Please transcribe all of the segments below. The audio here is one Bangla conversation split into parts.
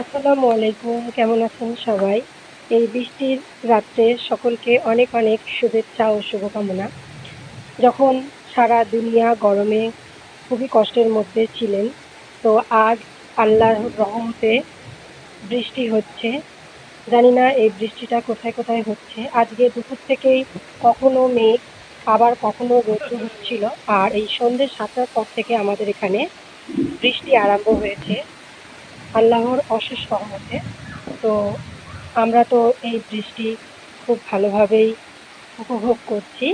আসসালামু আলাইকুম, কেমন আছেন সবাই? এই বৃষ্টির রাত্রে সকলকে অনেক অনেক শুভেচ্ছা ও শুভকামনা। যখন সারা দুনিয়া গরমে খুবই কষ্টের মধ্যে ছিলেন, তো আজ আল্লাহর রহমতে বৃষ্টি হচ্ছে। জানি না এই বৃষ্টিটা কোথায় কোথায় হচ্ছে। আজকে দুপুর থেকেই কখনো মেঘ, আবার কখনো রৌদ্র হচ্ছিল। আর এই সন্ধ্যে সাতটার পর থেকে আমাদের এখানে বৃষ্টি আরম্ভ হয়েছে। আল্লাহর অশেষ রহমতে। তো আমরা তো এই বৃষ্টি খুব ভালোভাবেই উপভোগ করছি।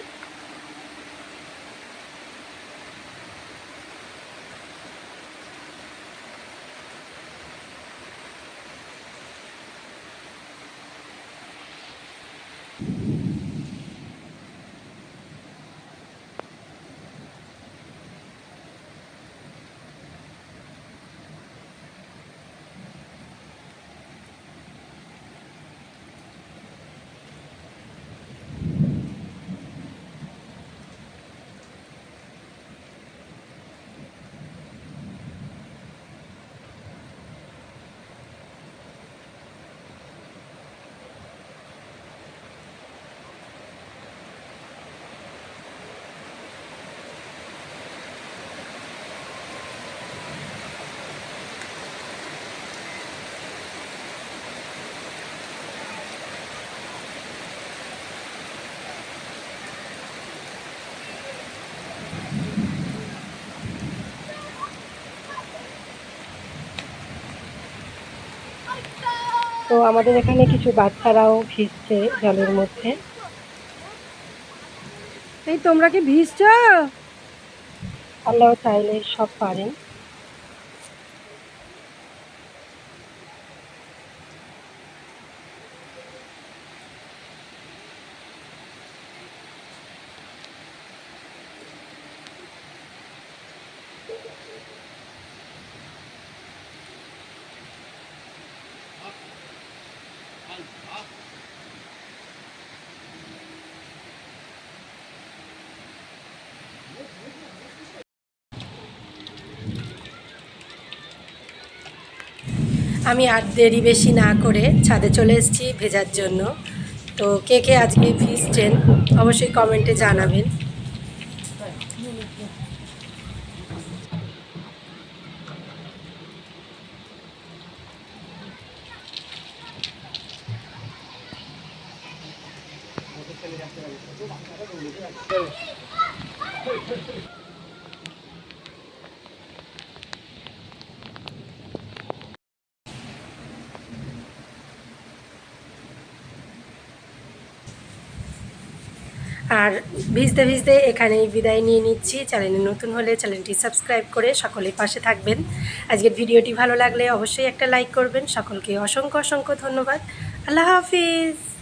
তো আমাদের এখানে কিছু বাচ্চারাও ভিজছে জলের মধ্যে। এই তোমরা কি ভিজছ? আল্লাহ চাইলে সব পারেন। আমি আর দেরি বেশি না করে ছাদে চলে এসেছি ভেজার জন্য। তো কে কে আজকে ভিজছেন অবশ্যই কমেন্টে জানাবেন। আর ভিজতে ভিজতে এখানেই বিদায় নিয়ে নিচ্ছি। চ্যানেলে নতুন হলে চ্যানেলটি সাবস্ক্রাইব করে সকলে পাশে থাকবেন। আজকের ভিডিওটি ভালো লাগলে অবশ্যই একটা লাইক করবেন। সকলকে অসংখ্য অসংখ্য ধন্যবাদ। আল্লাহ হাফিজ।